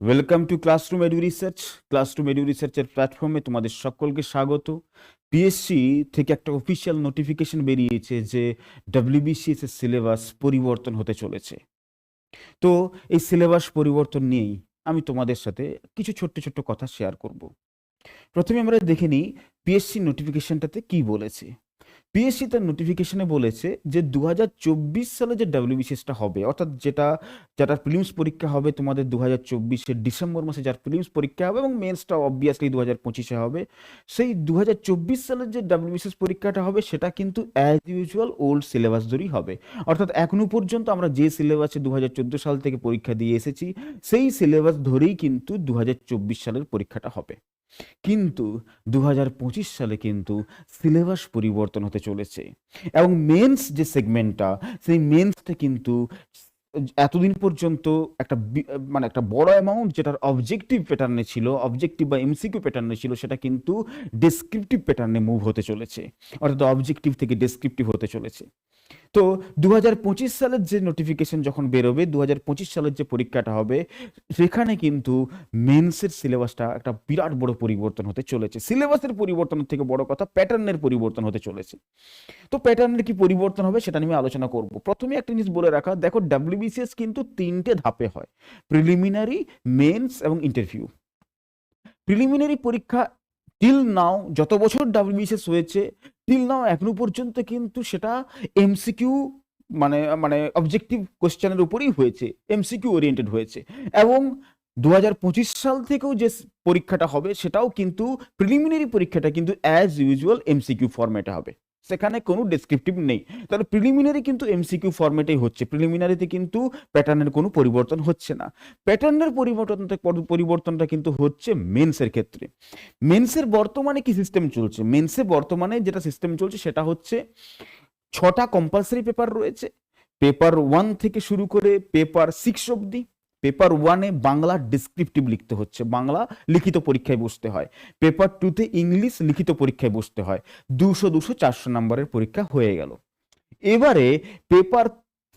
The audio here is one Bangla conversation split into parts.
Welcome to Classroom Edu Research Classroom Edu রিসার্চের প্ল্যাটফর্মে তোমাদের সকলকে স্বাগত। পিএসসি থেকে একটা অফিসিয়াল নোটিফিকেশন বেরিয়েছে যে ডাব্লিউবিসিএস এর সিলেবাস পরিবর্তন হতে চলেছে। তো এই সিলেবাস পরিবর্তন নিয়েই আমি তোমাদের সাথে কিছু ছোট্ট ছোট্ট কথা শেয়ার করব। প্রথমে আমরা দেখে নিই পিএসসি নোটিফিকেশনটাতে কি বলেছে। পিএসসি তার নোটিফিকেশনে বলেছে যে দু হাজার চব্বিশ সালে যে ডাব্লিউবিসিএসটা হবে, অর্থাৎ যেটা যেটা প্রিলিমস পরীক্ষা হবে তোমাদের দু হাজার চব্বিশের ডিসেম্বর মাসে যার প্রিলিমস পরীক্ষা হবে এবং মেন্সটা অবভিয়াসলি দু হাজার পঁচিশে হবে। সেই দু হাজার চব্বিশ সালের যে ডাব্লিউবিসিএস পরীক্ষাটা হবে, সেটা কিন্তু অ্যাজ ইউজুয়াল ওল্ড সিলেবাস ধরেই হবে। অর্থাৎ এখনও পর্যন্ত আমরা যে সিলেবাসে দু হাজার চোদ্দ সাল থেকে পরীক্ষা দিয়ে এসেছি, সেই সিলেবাস ধরেই কিন্তু দু হাজার চব্বিশ সালের পরীক্ষাটা হবে। কিন্তু দু হাজার পঁচিশ সালে কিন্তু সিলেবাস পরিবর্তন হতে চলেছে এবং মেন্স যে সেগমেন্টটা সেই মেন্সটা কিন্তু এতদিন পর্যন্ত একটা মানে একটা বড় অ্যামাউন্ট যেটার অবজেক্টিভ প্যাটার্নে ছিল অবজেক্টিভ বা এমসিকিউ প্যাটার্নে ছিল, সেটা কিন্তু ডেসক্রিপটিভ প্যাটার্নে মুভ হতে চলেছে। অর্থাৎ অবজেক্টিভ থেকে ডেসক্রিপটিভ হতে চলেছে। তো দুহাজার পঁচিশ সালের যে নোটিফিকেশন যখন বেরোবে, দুহাজার পঁচিশ সালের যে পরীক্ষাটা হবে, সেখানে কিন্তু মেন্সের সিলেবাসটা একটা বিরাট বড় পরিবর্তন হতে চলেছে। সিলেবাসের পরিবর্তনের থেকে বড় কথা প্যাটার্নের পরিবর্তন হতে চলেছে। তো প্যাটার্নের কি পরিবর্তন হবে সেটা নিয়ে আলোচনা করব। প্রথমে একটা জিনিস বলে রাখা, দেখো ডাব্লিউবিসিএস কিন্তু তিনটে ধাপে হয়। প্রিলিমিনারি মেন্স এবং ইন্টারভিউ প্রিলিমিনারি পরীক্ষা টিল নাও যত বছর ডাব্লিউবিসিএস হয়েছে টিল নাও এখনও পর্যন্ত কিন্তু সেটা এমসিকিউ মানে মানে অবজেক্টিভ কোশ্চেনের উপরেই হয়েছে এমসিকিউ ওরিয়েন্টেড হয়েছে। এবং দু হাজার পঁচিশ সাল থেকেও যে পরীক্ষাটা হবে, সেটাও কিন্তু প্রিলিমিনারি পরীক্ষাটা কিন্তু অ্যাজ ইউজুয়াল এমসিকিউ ফরম্যাটে হবে। সেখানে কোনো ডেসক্রিপটিভ নেই। তাহলে প্রিলিমিনারি কিন্তু এমসিকিউ ফরম্যাটেই হচ্ছে। প্রিলিমিনারিতে কিন্তু প্যাটার্নের কোনো পরিবর্তন হচ্ছে না। প্যাটার্নের পরিবর্তনটা পরিবর্তনটা কিন্তু হচ্ছে মেন্সের ক্ষেত্রে। মেন্সের বর্তমানে কি সিস্টেম চলছে? মেন্সে বর্তমানে যেটা সিস্টেম চলছে সেটা হচ্ছে ছটা কম্পালসারি পেপার রয়েছে। পেপার ওয়ান থেকে শুরু করে পেপার সিক্স অবধি। পেপার ওয়ানে বাংলা ডিসক্রিপটিভ লিখতে হচ্ছে, বাংলা লিখিত পরীক্ষায় বসতে হয়। পেপার টুতে ইংলিশ লিখিত পরীক্ষায় বসতে হয়। দুশো দুশো চারশো নম্বরের পরীক্ষা হয়ে গেল। এবারে পেপার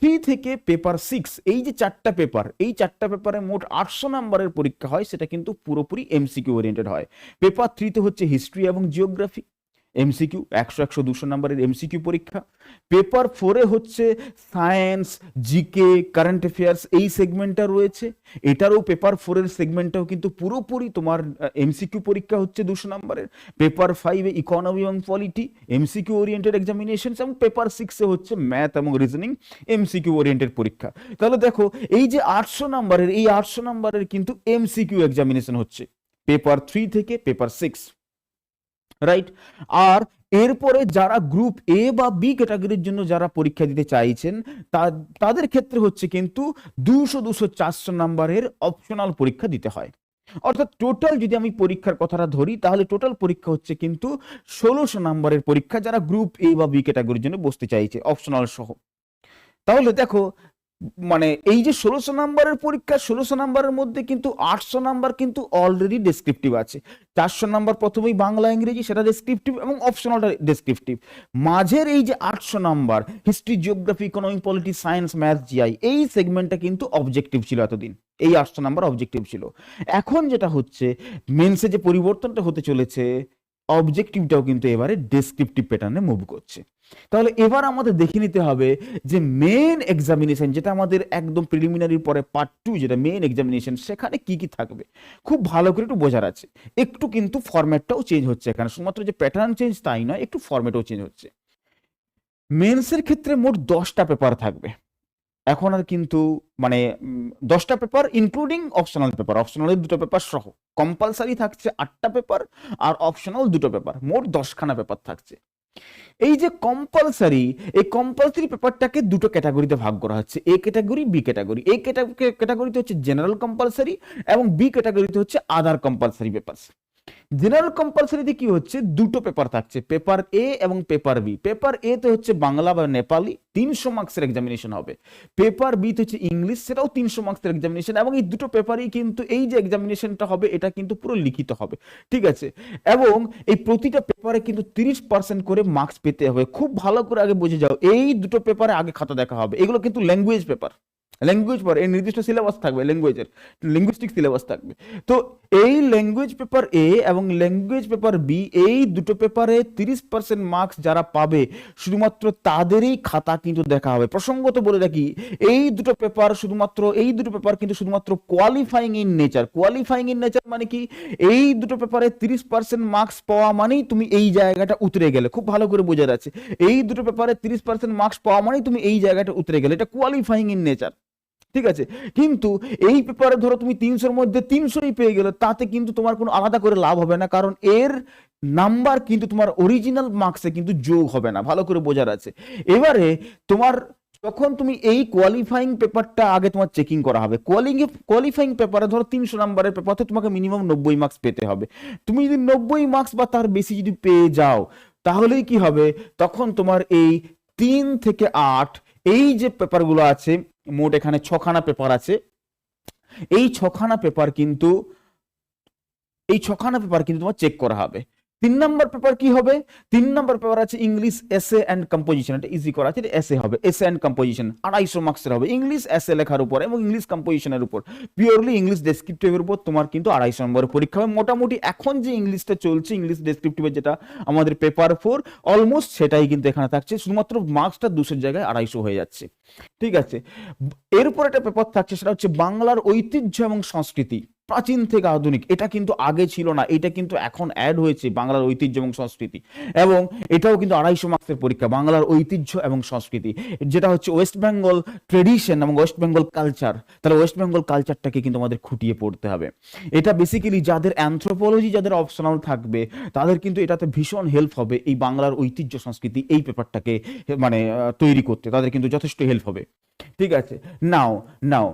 থ্রি থেকে পেপার সিক্স, এই যে চারটা পেপার, এই চারটা পেপারে মোট আটশো নম্বরের পরীক্ষা হয়, সেটা কিন্তু পুরোপুরি এমসিকিউ ওরিয়েন্টেড হয়। পেপার থ্রিতে হচ্ছে হিস্ট্রি এবং জিওগ্রাফি এমসিকিউ একশো একশো দুশো নম্বরের এমসিকিউ পরীক্ষা। পেপার ফোরে হচ্ছে সায়েন্স জিকে কারেন্ট অ্যাফেয়ার্স এই সেগমেন্টটা রয়েছে। এটারও পেপার ফোরের সেগমেন্টটাও কিন্তু পুরোপুরি তোমার এমসিকিউ পরীক্ষা হচ্ছে দুশো নম্বরের। পেপার ফাইভে ইকোনমি এবং পলিটি এমসিকিউ ওরিয়েন্টেড এক্সামিনেশন এবং পেপার সিক্সে হচ্ছে ম্যাথ এবং রিজনিং এমসিকিউ ওরিয়েন্টেড পরীক্ষা। তাহলে দেখো, এই যে আটশো নম্বরের, এই আটশো নম্বরের কিন্তু এমসিকিউ এক্সামিনেশন হচ্ছে। পেপার থ্রি থেকে পেপার সিক্স রাইট আর এরপরে যারা গ্রুপ এ বা বি ক্যাটাগরির জন্য যারা পরীক্ষা দিতে চাইছেন তাদের ক্ষেত্রে হচ্ছে কিন্তু দুশো দুশো চারশো নাম্বারের অপশনাল পরীক্ষা দিতে হয়। অর্থাৎ টোটাল যদি আমি পরীক্ষার কথাটা ধরি, তাহলে টোটাল পরীক্ষা হচ্ছে কিন্তু ষোলোশো নাম্বারের পরীক্ষা যারা গ্রুপ এ বা বি ক্যাটাগরির জন্য বসতে চাইছে অপশনাল সহ। তাহলে দেখো মানে এই যে ষোলোশো নাম্বারের পরীক্ষা, ষোলোশো নাম্বারের মধ্যে কিন্তু আটশো নাম্বার কিন্তু অলরেডি ডেসক্রিপটিভ আছে। চারশো নাম্বার প্রথমেই বাংলা, ইংরেজি, সেটা ডেসক্রিপটিভ এবং অপশনালটা ডেসক্রিপটিভ মাঝের এই যে আটশো number history geography economy polity science math GI এই সেগমেন্টটা কিন্তু অবজেক্টিভ ছিল এতদিন। এই আটশো নাম্বার অবজেক্টিভ ছিল। এখন যেটা হচ্ছে মেন্সে যে পরিবর্তনটা হতে চলেছে অবজেক্টিভটাও কিন্তু এবারে ডেসক্রিপটিভ প্যাটার্নে মুভ করছে। তাহলে এবার আমাদের দেখে নিতে হবে যে মেন এক্সামিনেশন যেটা আমাদের একদম প্রিলিমিনারির পরে পার্ট টু যেটা মেন এক্সামিনেশন সেখানে কি কি থাকবে? খুব ভালো করে একটু বোঝার আছে। একটু কিন্তু ফরম্যাটটাও চেঞ্জ হচ্ছে এখানে। শুধুমাত্র যে প্যাটার্ন চেঞ্জ তাই নয়, একটু ফরম্যাটও চেঞ্জ হচ্ছে। মেন্সের ক্ষেত্রে মোট দশটা পেপার থাকবে। এখন আর কিন্তু মানে দশটা পেপার ইনক্লুডিং অপশনাল পেপার অপশনালের দুটো পেপার সহ। কম্পালসারি থাকছে আটটা পেপার আর অপশনাল দুটো পেপার মোট দশখানা পেপার থাকছে। এই যে কম্পালসারি এই কম্পালসারি পেপারটাকে দুটো ক্যাটাগরিতে ভাগ করা হচ্ছে। এ ক্যাটাগরি বি ক্যাটাগরি এই ক্যাটাগরিতে হচ্ছে জেনারেল কম্পালসারি এবং বি ক্যাটাগরিতে হচ্ছে আদার কম্পালসারি পেপারস জেনারেল কম্পালসারিতে কি হচ্ছে? দুটো পেপার থাকছে পেপার এ এবং পেপার বি পেপার এ তে হচ্ছে বাংলা বা নেপালি, তিনশো মার্কসের এক্সামিনেশন হবে। পেপার বি তে হচ্ছে ইংলিশ, সেটাও তিনশো মার্কসের এক্সামিনেশন এবং এই দুটো পেপারই কিন্তু এই যে এক্সামিনেশনটা হবে, এটা কিন্তু পুরো লিখিত হবে। ঠিক আছে? এবং এই প্রতিটা পেপারে কিন্তু তিরিশ পার্সেন্ট করে মার্কস পেতে হবে। খুব ভালো করে আগে বুঝে যাও, এই দুটো পেপারে আগে খাতা দেখা হবে। এগুলো কিন্তু ল্যাঙ্গুয়েজ পেপার ল্যাঙ্গুয়েজ পর, এই নির্দিষ্ট সিলেবাস থাকবে ল্যাঙ্গুয়েজের লিঙ্গুইস্টিক সিলেবাস থাকবে। তো এই ল্যাঙ্গুয়েজ পেপার এ এবং ল্যাঙ্গুয়েজ পেপার বি এই দুটো পেপারে তিরিশ পার্সেন্ট মার্কস যারা পাবে, শুধুমাত্র তাদেরই খাতা কিন্তু দেখা হবে। প্রসঙ্গত বলে রাখি, এই দুটো পেপার শুধুমাত্র, এই দুটো পেপার কিন্তু শুধুমাত্র qualifying in nature qualifying in nature মানে কি? এই দুটো পেপারে তিরিশ পার্সেন্ট মার্কস পাওয়া মানেই তুমি এই জায়গাটা উতরে গেলে। খুব ভালো করে বোঝা যাচ্ছে। এই দুটো পেপারে তিরিশ পার্সেন্ট মার্কস পাওয়া মানেই তুমি এই জায়গাটা উতরে গেলে। এটা কোয়ালিফাইং ইন নেচার ঠিক আছে? কিন্তু এই পেপারে ধরো তুমি তিনশোর মধ্যে তিনশোই পেয়ে গেলে, তাতে কিন্তু তোমার কোনো আলাদা করে লাভ হবে না। কারণ এর নাম্বার কিন্তু তোমার অরিজিনাল মার্কসে কিন্তু যোগ হবে না। ভালো করে বোঝার আছে। এবারে তোমার তখন তুমি এই কোয়ালিফাইং পেপারটা আগে তোমার চেকিং করা হবে কোয়ালিং কোয়ালিফাইং পেপারে ধরো তিনশো নাম্বারের পেপারে তোমাকে মিনিমাম নব্বই মার্কস পেতে হবে। তুমি যদি নব্বই মার্কস বা তার বেশি যদি পেয়ে যাও, তাহলেই কি হবে? তখন তোমার এই তিন থেকে আট, এই যে পেপারগুলো আছে মোট এখানে ছখানা পেপার আছে। এই ছখানা পেপার কিন্তু, এই ছখানা পেপার কিন্তু তোমার চেক করা হবে। তিন নম্বর পেপার কি হবে? তিন নম্বর পেপার আছে ইংলিশ এসে অ্যান্ড কম্পোজিশন এটা ইজি করা আছে এসে হবে। এসে অ্যান্ড কম্পোজিশন আড়াইশো মার্কসের হবে। ইংলিশ এসে লেখার উপর এবং ইংলিশ কম্পোজিশনের উপর। পিওরলি ইংলিশ ডেসক্রিপটিভের উপর তোমার কিন্তু আড়াইশো নম্বরের পরীক্ষা হবে। মোটামুটি এখন যে ইংলিশটা চলছে ইংলিশ ডেসক্রিপটিভের যেটা আমাদের পেপার ফোর অলমোস্ট সেটাই কিন্তু এখানে থাকছে। শুধুমাত্র মার্কসটা দুশোর জায়গায় আড়াইশো হয়ে যাচ্ছে। ঠিক আছে? এরপর একটা পেপার থাকছে, সেটা হচ্ছে বাংলার ঐতিহ্য এবং সংস্কৃতি। প্রাচীন থেকে আধুনিক। এটা কিন্তু আগে ছিল না, এটা কিন্তু এখন অ্যাড হয়েছে বাংলার ঐতিহ্য এবং সংস্কৃতি। এবং এটাও কিন্তু আড়াইশো মার্কসের পরীক্ষা, বাংলার ঐতিহ্য এবং সংস্কৃতি। যেটা হচ্ছে ওয়েস্ট বেঙ্গল ট্রেডিশন এবং ওয়েস্ট বেঙ্গল কালচার তাহলে ওয়েস্ট বেঙ্গল কালচারটাকে কিন্তু আমাদের খুঁটিয়ে পড়তে হবে। এটা বেসিক্যালি যাদের অ্যান্থ্রোপোলজি যাদের অপশনাল থাকবে, তাদের কিন্তু এটাতে ভীষণ হেল্প হবে এই বাংলার ঐতিহ্য, সংস্কৃতি এই পেপারটাকে মানে তৈরি করতে। তাদের কিন্তু যথেষ্ট হেল্প হবে। ঠিক আছে? নাও নাও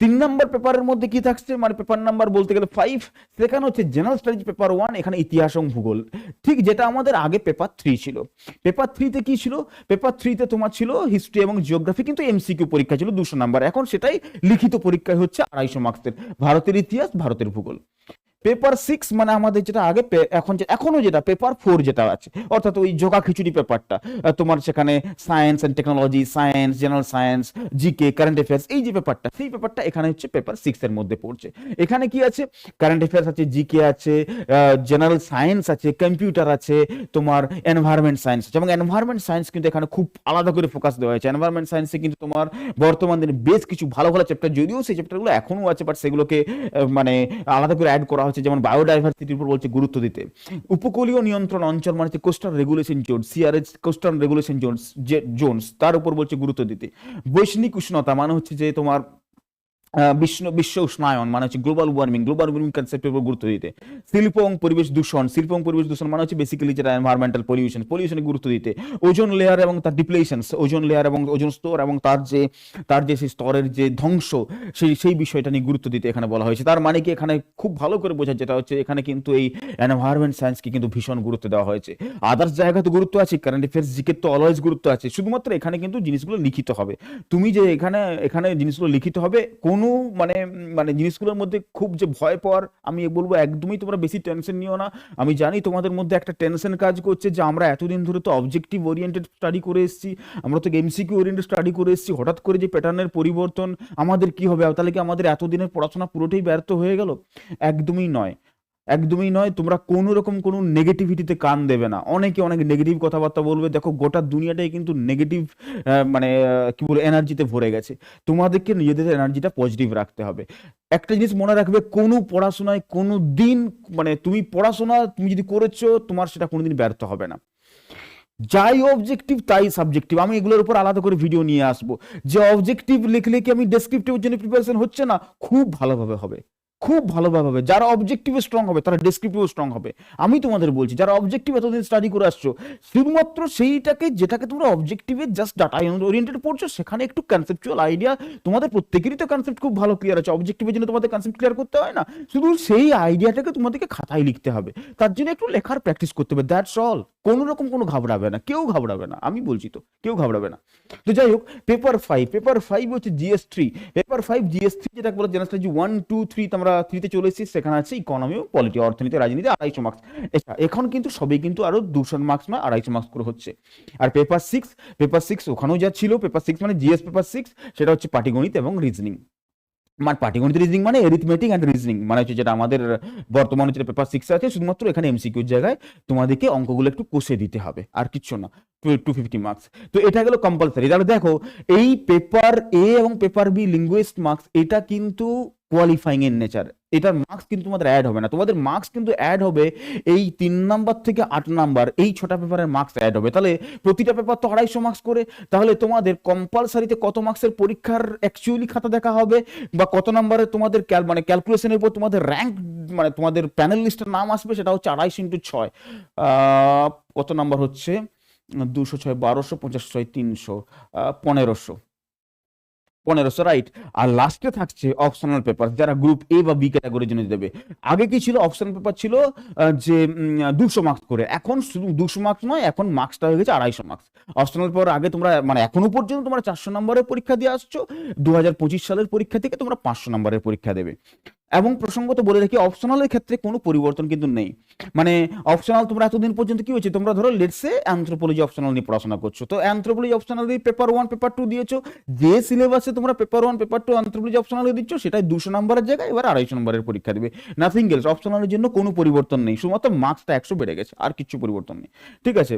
তিন নম্বর পেপারের মধ্যে কি থাকছে? মানে পেপার নাম্বার বলতে গেলে ফাইভ সেখানে হচ্ছে জেনারেল স্টাডিজ পেপার ওয়ান এখানে ইতিহাস এবং ভূগোল। ঠিক যেটা আমাদের আগে পেপার থ্রি ছিল। পেপার থ্রিতে কি ছিল? পেপার থ্রিতে তোমার ছিল হিস্ট্রি এবং জিওগ্রাফি কিন্তু এমসিকিউ পরীক্ষা ছিল দুশো নাম্বার। এখন সেটাই লিখিত পরীক্ষায় হচ্ছে আড়াইশো মার্কসের ভারতের ইতিহাস, ভারতের ভূগোল। পেপার সিক্স মানে আমাদের যেটা আগে এখন এখনও যেটা পেপার ফোর যেটা আছে। অর্থাৎ ওই জোগা খিচুড়ি পেপারটা তোমার সেখানে science and technology science general science GK current affairs এই যে পেপারটা সেই পেপারটা এখানে হচ্ছে পেপার সিক্স এর মধ্যে পড়ছে। এখানে কি আছে? কারেন্ট অ্যাফেয়ার্স আছে জিকে আছে জেনারেল সায়েন্স আছে কম্পিউটার আছে, তোমার এনভায়রনমেন্ট সায়েন্স আছে। এবং এনভায়রনমেন্ট সায়েন্স কিন্তু এখানে খুব আলাদা করে ফোকাস দেওয়া হয়েছে। এনভায়রনমেন্ট সায়েন্সে কিন্তু তোমার বর্তমান দিনে বেশ কিছু ভালো ভালো চ্যাপ্টার যদিও সেই চ্যাপ্টারগুলো এখনও আছে বাট সেগুলোকে মানে আলাদা করে অ্যাড করা হচ্ছে যেমন বায়োডাইভার্সিটির উপর বলছে গুরুত্ব দিতে। উপকূলীয় নিয়ন্ত্রণ অঞ্চল মানে হচ্ছে coastal regulation zone CRS coastal regulation zones যে জোনস তার উপর বলছে গুরুত্ব দিতে। বৈষ্ণিক উষ্ণতা মানে হচ্ছে যে তোমার বিশ্ব বিশ্ব উষ্ণায়ন মানে হচ্ছে গ্লোবাল ওয়ার্মিং গ্লোবাল ওয়ার্মিং কনসেপ্টের উপর গুরুত্ব দিতে। শিল্প এবং পরিবেশ দূষণ, শিল্প এবং পরিবেশ দূষণ মানে হচ্ছে বেসিক্যালি যেটা এনভায়রনমেন্টাল পলিউশন পলিউশনে গুরুত্ব দিতে। ওজন লেয়ার এবং তার ডিপ্লেশন ওজন লেয়ার এবং ওজন স্তর এবং তার যে তার যে সেই স্তরের যে ধ্বংস, সেই সেই বিষয়টা নিয়ে গুরুত্ব দিতে এখানে বলা হয়েছে। তার মানে কি এখানে খুব ভালো করে বোঝা যেটা হচ্ছে এখানে কিন্তু এই এনভায়রনমেন্ট সায়েন্সকে কিন্তু ভীষণ গুরুত্ব দেওয়া হয়েছে। আদার্স জায়গা তো গুরুত্ব আছে কারেন্ট অ্যাফেয়ার্স জিকের তো অলওয়েজ গুরুত্ব আছে। শুধুমাত্র এখানে কিন্তু জিনিসগুলো লিখিত হবে। তুমি যে এখানে এখানে জিনিসগুলো লিখিত হবে কোনো মানে মানে জিনিসগুলোর মধ্যে খুব যে ভয় পাওয়ার, আমি বলব একদমই তোমরা বেশি টেনশন নিও না। আমি জানি তোমাদের মধ্যে একটা টেনশন কাজ করছে যে আমরা এতদিন ধরে তো অবজেক্টিভ ওরিয়েন্টেড স্টাডি করে এসেছি, আমরা তো এমসিকিউ ওরিয়েন্টেড স্টাডি করে এসেছি, হঠাৎ করে যে প্যাটার্নের পরিবর্তন, আমাদের কি হবে? তাহলে কি আমাদের এতদিনের পড়াশোনা পুরোটাই ব্যর্থ হয়ে গেল? একদমই নয়। একদমই নয়, তোমরা কোনো রকম কোনো নেগেটিভিটিতে কান দেবে না। অনেকে অনেক নেগেটিভ কথাবার্তা বলবে, দেখো গোটা দুনিয়াটাই কিন্তু নেগেটিভ মানে কি বলব এনার্জিতে ভরে গেছে। তোমাদেরকে নিজেদের এনার্জিটা পজিটিভ রাখতে হবে। একটা জিনিস মনে রাখবে, কোনো পড়াশোনায় কোনো দিন মানে তুমি পড়াশোনা তুমি যদি করেছ, তোমার সেটা কোনোদিন ব্যর্থ হবে না। যাই অবজেক্টিভ তাই সাবজেক্টিভ আমি এগুলোর উপর আলাদা করে ভিডিও নিয়ে আসব। যে অবজেক্টিভ লিখলে কি আমি ডেসক্রিপটিভের জন্য প্রিপারেশন হচ্ছে না? খুব ভালোভাবে হবে। খুব ভালোভাবে হবে, যারা অবজেক্টিভে স্ট্রং হবে, তারা ডেসক্রিপটিভে স্ট্রং হবে। আমি তোমাদের বলছি, যারা অবজেক্টিভ এতদিন স্টাডি করে আসছো, শুধুমাত্র সেইটাকে, যেটাকে তোমরা অবজেক্টিভে জাস্ট ডাটা ওরিয়েন্টেড পড়ছো, সেখানে একটু কনসেপচুয়াল আইডিয়া তোমাদের প্রত্যেকেরই তো কনসেপ্ট খুব ভালো ক্লিয়ার আছে। অবজেক্টিভের জন্য তোমাদের কনসেপ্ট ক্লিয়ার করতে হয় না। শুধু সেই আইডিয়াটাকে তোমাদেরকে খাতায় লিখতে হবে। তার জন্য একটু লেখার প্র্যাকটিস করতে হবে দ্যাটস অল কোনো রকম কোনো ঘাবড়াবে না, কেউ ঘাবড়াবে না, আমি বলছি তো, কেউ ঘাবড়াবে না। তো যাই হোক পেপার ফাইভ পেপার ফাইভ হচ্ছে GS three paper five GS three যেটা বলে স্ট্র্যাটেজি ওয়ান টু থ্রি তোমরা থ্রিতে চলে এসেছি, সেখানে আছে ইকোনমি ও পলিটি অর্থনীতি, রাজনীতি, আড়াইশো মার্কস এটা এখন কিন্তু সবই কিন্তু আরও দুশো মার্কস নয়, আড়াইশো মার্কস করে হচ্ছে। আর পেপার সিক্স পেপার সিক্স ওখানেও যা ছিল পেপার সিক্স মানে জিএস পেপার সিক্স সেটা হচ্ছে পাটিগণিত এবং রিজনিং মানে পাটিগণিত রিজনিং মানে এরিথমেটিক অ্যান্ড রিজনিং মানে হচ্ছে যেটা আমাদের বর্তমানে যেটা পেপার সিক্স আছে, শুধুমাত্র এখানে এমসিকিউর জায়গায় তোমাদেরকে অঙ্কগুলো একটু কষে দিতে হবে, আর কিচ্ছু না টু ফিফটি মার্কস তো এটা গেলো কম্পালসারি তাহলে দেখো, এই পেপার এ এবং পেপার বি লিঙ্গুয়েস্ট মার্কস এটা কিন্তু কোয়ালিফাইং এর নেচার এটার মার্কস কিন্তু তোমাদের অ্যাড হবে না। তোমাদের মার্কস কিন্তু অ্যাড হবে এই তিন নাম্বার থেকে আট নাম্বার এই ছটা পেপারের মার্কস অ্যাড হবে। তাহলে প্রতিটা পেপার তো আড়াইশো মার্কস করে। তাহলে তোমাদের কম্পালসারিতে কত মার্কসের পরীক্ষার অ্যাকচুয়ালি খাতা দেখা হবে? বা কত নাম্বারে তোমাদের ক্যাল মানে ক্যালকুলেশনের উপর তোমাদের র্যাঙ্ক মানে তোমাদের প্যানেল লিস্টের নাম আসবে, সেটা হচ্ছে আড়াইশো ইন্টু ছয়। কত নাম্বার হচ্ছে? দুশো ছয়, বারোশো পঞ্চাশ ছয়, তিনশো পনেরোশো। পনেরোশো রাইট। আর লাস্টে থাকছে অপশনাল পেপার যারা গ্রুপ এ বা বি ক্যাটাগরির জন্য দেবে। আগে কি ছিল? অপশনাল পেপার ছিল যে দুশো মার্কস করে। এখন শুধু দুশো মার্কস নয়, এখন মার্কসটা হয়ে গেছে আড়াইশো মার্কস অপশনাল পেপার আগে তোমরা মানে এখনও পর্যন্ত তোমরা চারশো নম্বরের পরীক্ষা দিয়ে আসছো। দু হাজার পঁচিশ সালের পরীক্ষা থেকে তোমরা পাঁচশো নম্বরের পরীক্ষা দেবে। এবং প্রসঙ্গত বলে রাখি অপশনালের ক্ষেত্রে কোনো পরিবর্তন কিন্তু নেই। মানে অপশনাল তোমরা এতদিন পর্যন্ত কি হয়েছে? তোমরা ধরো লেটসে অ্যান্থ্রোপোলজি অপশনাল নিয়ে পড়াশোনা করছ। তো অ্যান্থ্রোপোলজি অপশনাল দিয়ে পেপার ওয়ান পেপার টু দিয়েছ। যে সিলেবাসে তোমরা paper one paper two anthropology optional দিচ্ছ, সেটাই দুশো নম্বরের জায়গায়, এবার আড়াইশো নম্বরের পরীক্ষা দেবে। নাথিং এলস অপশনালের জন্য কোনো পরিবর্তন নেই। শুধুমাত্র মার্কসটা একশো বেড়ে গেছে, আর কিছু পরিবর্তন নেই। ঠিক আছে?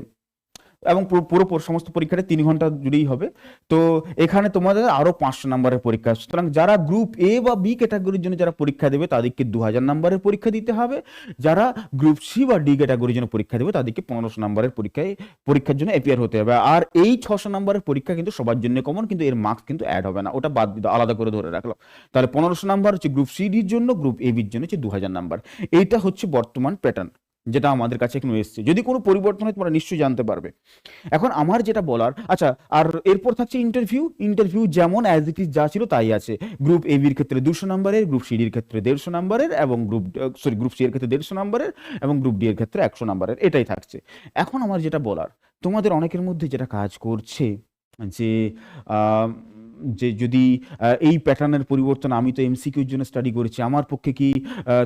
এবং পুরো সমস্ত পরীক্ষাটা তিন ঘণ্টা জুড়েই হবে। তো এখানে তোমাদের আরও পাঁচশো নম্বরের পরীক্ষা সুতরাং যারা গ্রুপ এ বা বি ক্যাটাগরির জন্য যারা পরীক্ষা দেবে, তাদেরকে দু হাজার নম্বরের পরীক্ষা দিতে হবে। যারা গ্রুপ সি বা ডি ক্যাটাগরির জন্য পরীক্ষা দেবে, তাদেরকে পনেরোশো নম্বরের পরীক্ষায়, পরীক্ষার জন্য অ্যাপিয়ার হতে হবে। আর এই ছশো নম্বরের পরীক্ষা কিন্তু সবার জন্য কমন কিন্তু এর মার্কস কিন্তু অ্যাড হবে না। ওটা বাদ আলাদা করে ধরে রাখলাম। তাহলে পনেরোশো নাম্বার হচ্ছে গ্রুপ সি ডির জন্য গ্রুপ এ বির জন্য হচ্ছে দু হাজার নাম্বার। এইটা হচ্ছে বর্তমান প্যাটার্ন যেটা আমাদের কাছে এখন এসছে। যদি কোনো পরিবর্তন হয়, তোমরা নিশ্চয়ই জানতে পারবে। এখন আমার যেটা বলার আচ্ছা আর এরপর থাকছে ইন্টারভিউ ইন্টারভিউ যেমন অ্যাজ ইট ইজ যা ছিল তাই আছে। গ্রুপ এ বির ক্ষেত্রে দুশো নম্বরের গ্রুপ সি ডির ক্ষেত্রে দেড়শো নম্বরের এবং গ্রুপ সরি গ্রুপ সি এর ক্ষেত্রে দেড়শো নম্বরের এবং গ্রুপ ডি এর ক্ষেত্রে একশো নম্বরের। এটাই থাকছে। এখন আমার যেটা বলার, তোমাদের অনেকের মধ্যে যেটা কাজ করছে যে যে যদি এই প্যাটার্নের পরিবর্তন আমি তো এমসিকিউর জন্য স্টাডি করেছি, আমার পক্ষে কি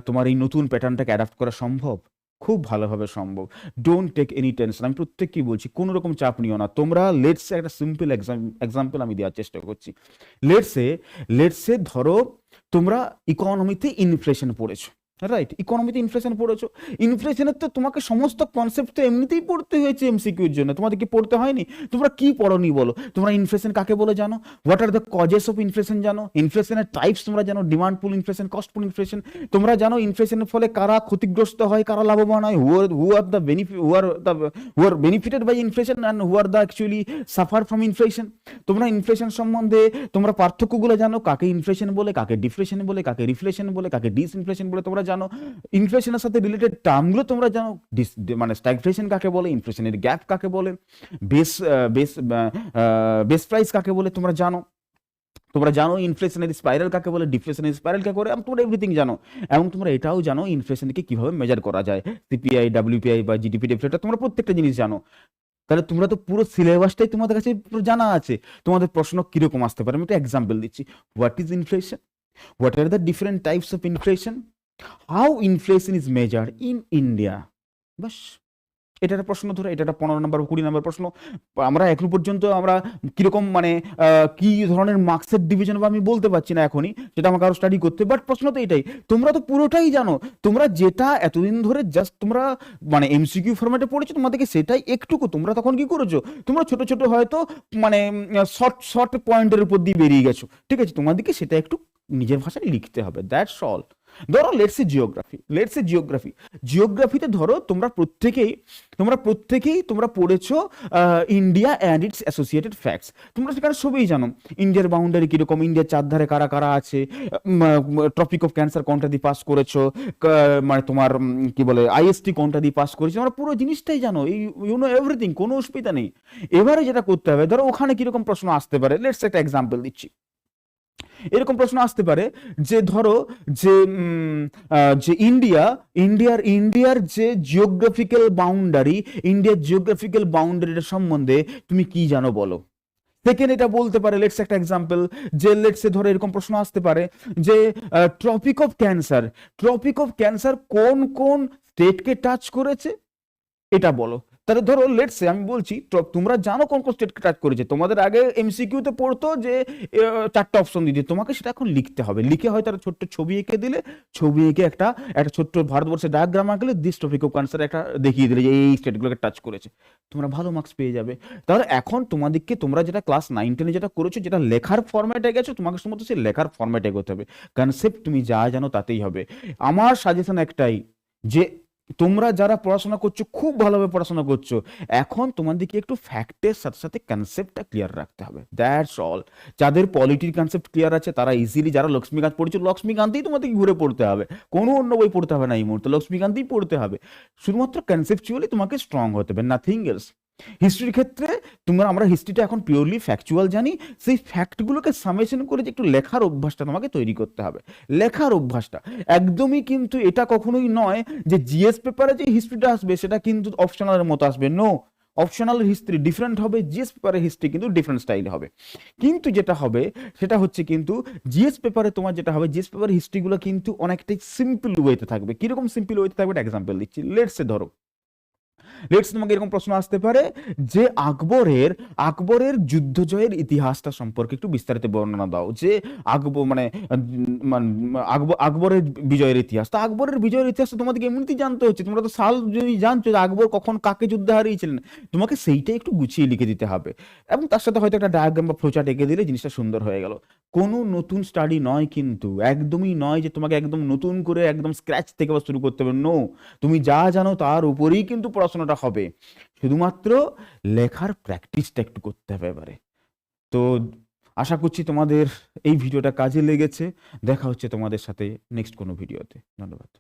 তোমার এই নতুন প্যাটার্নটাকে অ্যাডাপ্ট করা সম্ভব? খুব ভালোভাবে সম্ভব। ডোন্ট টেক এনি টেনশন আমি প্রত্যেককেই বলছি, কোনো রকম চাপ নিও না। তোমরা লেটসে একটা সিম্পল এক্সাম্পল আমি দেওয়ার চেষ্টা করছি। লেটসে লেটসে ধরো তোমরা ইকোনমিতে ইনফ্লেশন পড়েছো। রাইট ইকোনমিতে ইনফ্লেশন পড়েছো। ইনফ্লেশনের তো তোমাকে সমস্ত কনসেপ্ট তো এমনিতেই পড়তে হয়েছে এমসিকিউর জন্য। তোমাদের কি পড়তে হয়নি? তোমরা কি পড়নি বলো? তোমরা ইনফ্লেশন কাকে বলে জানো? What are the causes of inflation জানো? ইনফ্লেশনের টাইপস তোমরা জানো? Demand pull inflation cost pull inflation তোমরা জানো ইনফ্লেশনের ফলে কারা ক্ষতিগ্রস্ত হয়, কারা লাভবান হয়? Who are who are the benefit who are the who are benefited by inflation and who are the actually suffer from inflation তোমরা ইনফ্লেশন সম্বন্ধে তোমরা পার্থক্যগুলো জানো। কাকে ইনফ্লেশন বলে, কাকে ডিফ্লেশন বলে, কাকে রিফ্লেশন বলে, কাকে ডিসইনফ্লেশন বলে তোমরা জানো? ইনফ্লেশনের সাথে রিলেটেড টার্মগুলো তোমরা জানো। মানে স্ট্যাগফ্লেশন কাকে বলে? ইনফ্লেশনের গ্যাপ কাকে বলে? বেস বেস বেস প্রাইস কাকে বলে তোমরা জানো? তোমরা জানো ইনফ্লেশনারি স্পাইরাল কাকে বলে? ডিফ্লেশনারি স্পাইরাল কাকে বলে তোমরা এভরিথিং জানো। এবং তোমরা এটাও জানো ইনফ্লেশনকে কীভাবে মেজার করা যায়। সিপিআই ডাব্লিউপিআই বা জিডিপি ডেফলেটা তোমরা প্রত্যেকটা জিনিস জানো। তাহলে তোমরা তো পুরো সিলেবাসটাই তোমাদের কাছে জানা আছে। তোমাদের প্রশ্ন কীরকম আসতে পারে? আমি একটা এক্সাম্পল দিচ্ছি। What is inflation what are the different types of inflation how inflation is measured in India বাস এটা একটা প্রশ্ন ধরো এটা একটা পনেরো নম্বর, কুড়ি নম্বর প্রশ্ন। আমরা এখন পর্যন্ত আমরা কীরকম মানে কি ধরনের মার্কসের ডিভিশন বা আমি বলতে পারছি না এখনই, সেটা আমাকে আরও স্টাডি করতে। বাট প্রশ্ন তো এটাই, তোমরা তো পুরোটাই জানো, তোমরা যেটা এতদিন ধরে জাস্ট তোমরা মানে এমসিকিউ ফরম্যাটে পড়েছো, তোমাদেরকে সেটাই একটুকু, তোমরা তখন কি করেছ? তোমরা ছোট ছোট হয়তো মানে শর্ট শর্ট পয়েন্টের উপর দিয়ে বেরিয়ে গেছো। ঠিক আছে, তোমাদেরকে সেটা একটু নিজের ভাষায় লিখতে হবে দ্যাটস অল ধরো let's say geography let's say geography জিওগ্রাফিতে ধরো, তোমরা প্রত্যেকেই তোমরা প্রত্যেকেই তোমরা পড়েছো India and it's associated facts তোমরা সেখানে সবই জানো ইন্ডিয়ার বাউন্ডারি কীরকম ইন্ডিয়ার চারধারে কারা কারা আছে টপিক অফ ক্যান্সার কোনটা দিয়ে পাস করেছ মানে তোমার কি বলে আইএসটি কোনটা দিয়ে পাস করেছ, তোমরা পুরো জিনিসটাই জানো, এই ইউ নো এভরিথিং কোনো অসুবিধা নেই। এবারে যেটা করতে হবে, ধরো ওখানে কীরকম প্রশ্ন আসতে পারে লেটস একটা এক্সাম্পল দিচ্ছি। এরকম প্রশ্ন আসতে পারে যে ধরো যে যে ইন্ডিয়া ইন্ডিয়ার ইন্ডিয়ার যে জিওগ্রাফিক্যাল বাউন্ডারি ইন্ডিয়ার জিওগ্রাফিক্যাল বাউন্ডারির সম্বন্ধে তুমি কি জানো বলো? সেকেন্ড এটা বলতে পারে লেটস একটা এক্সাম্পল যে লেটসে ধরো এরকম প্রশ্ন আসতে পারে যে tropic of cancer tropic of cancer কোন কোন স্টেটকে টাচ করেছে? এটা বলো। তাহলে ধরো লেটস আমি বলছি তোমরা জানো কোন কোন স্টেটকে টাচ করেছে। তোমাদের আগে এমসিকিউতে পড়তো যে চারটা অপশন দিতে। তোমাকে সেটা এখন লিখতে হবে। লিখে হয়তো একটা ছোট্ট ছবি এঁকে দিলে, ছবি এঁকে একটা একটা ছোট্ট ভারতবর্ষের ডায়াগ্রাম আঁকলে দিস টপিক অফ ক্যান্সার একটা দেখিয়ে দিলে যে, এই স্টেটগুলোকে টাচ করেছে। তোমরা ভালো মার্কস পেয়ে যাবে। তাহলে এখন তোমাদেরকে তোমরা যেটা ক্লাস নাইন টেনে যেটা করেছ, যেটা লেখার ফর্ম্যাটে গেছো, তোমাকে শুধুমাত্র সেই লেখার ফরম্যাটে এগোতে হবে। কনসেপ্ট তুমি যা জানো তাতেই হবে। আমার সাজেশন একটাই যে তোমরা যারা পড়াশোনা করছ, খুব ভালোভাবে পড়াশোনা করছ, এখন তোমাদেরকে একটু ফ্যাক্টের সাথে সাথে কনসেপ্টটা ক্লিয়ার রাখতে হবে। দ্যাটস অল যাদের পলিটির কনসেপ্ট ক্লিয়ার আছে, তারা ইজিলি যারা লক্ষ্মীকান্ত পড়ছো, লক্ষ্মীকান্তেই তোমাদেরকে ঘুরে পড়তে হবে। কোনো অন্য বই পড়তে হবে না এই মুহূর্তে, লক্ষ্মীকান্তেই পড়তে হবে। শুধুমাত্র কনসেপচুয়ালি তোমাকে স্ট্রং হতে হবে নাথিং এলস হিস্ট্রির ক্ষেত্রে তোমরা, আমরা হিস্ট্রিটা এখন পিওরলি ফ্যাকচুয়াল জানি, সেই ফ্যাক্টগুলোকে সামেশন করে যে একটু লেখার অভ্যাসটা তোমাকে তৈরি করতে হবে। লেখার অভ্যাসটা। একদমই কিন্তু এটা কখনোই নয় যে জিএস পেপারে যে হিস্ট্রিটা আসবে, সেটা কিন্তু অপশনালের মতো আসবে। নো অপশনাল হিস্ট্রি ডিফারেন্ট হবে জিএস পেপারের হিস্ট্রি কিন্তু ডিফারেন্ট স্টাইলে হবে। কিন্তু যেটা হবে, সেটা হচ্ছে কিন্তু জিএস পেপারে তোমার যেটা হবে জিএস পেপারের হিস্ট্রিগুলো কিন্তু অনেকটাই সিম্পল ওয়েতে থাকবে। কীরকম সিম্পল ওয়েতে থাকবে, একটা এক্সাম্পল দিচ্ছি। লেটসে ধরো লেটস তোমাকে এরকম প্রশ্ন আসতে পারে যে আকবরের আকবরের যুদ্ধ জয়ের ইতিহাসটা সম্পর্কে একটু বিস্তারিত বর্ণনা দাও। যে আকবর মানে আকবরের বিজয়ের ইতিহাস। তা আকবরের বিজয়ের ইতিহাস তোমাদেরকে এমনিতেই জানতে হচ্ছে। তোমরা তো সাল যদি জানছো যে আকবর কখন কাকে যুদ্ধে হারিয়েছিলেন, তোমাকে সেইটাই একটু গুছিয়ে লিখে দিতে হবে। এবং তার সাথে হয়তো একটা ডায়াগ্রাম বা ফ্লোচার্ট এঁকে দিলে জিনিসটা সুন্দর হয়ে গেল। কোনো নতুন স্টাডি নয় কিন্তু, একদমই নয় যে তোমাকে একদম নতুন করে একদম স্ক্র্যাচ থেকে আবার শুরু করতে হবে। নো তুমি যা জানো তার উপরেই কিন্তু পড়াশোনাটা হবে? শুধুমাত্র লেখার প্র্যাকটিসটা একটু করতে হবে এবারে। তো আশা করছি তোমাদের এই ভিডিওটা কাজে লেগেছে। দেখা হচ্ছে তোমাদের সাথে নেক্সট কোনো ভিডিওতে ধন্যবাদ।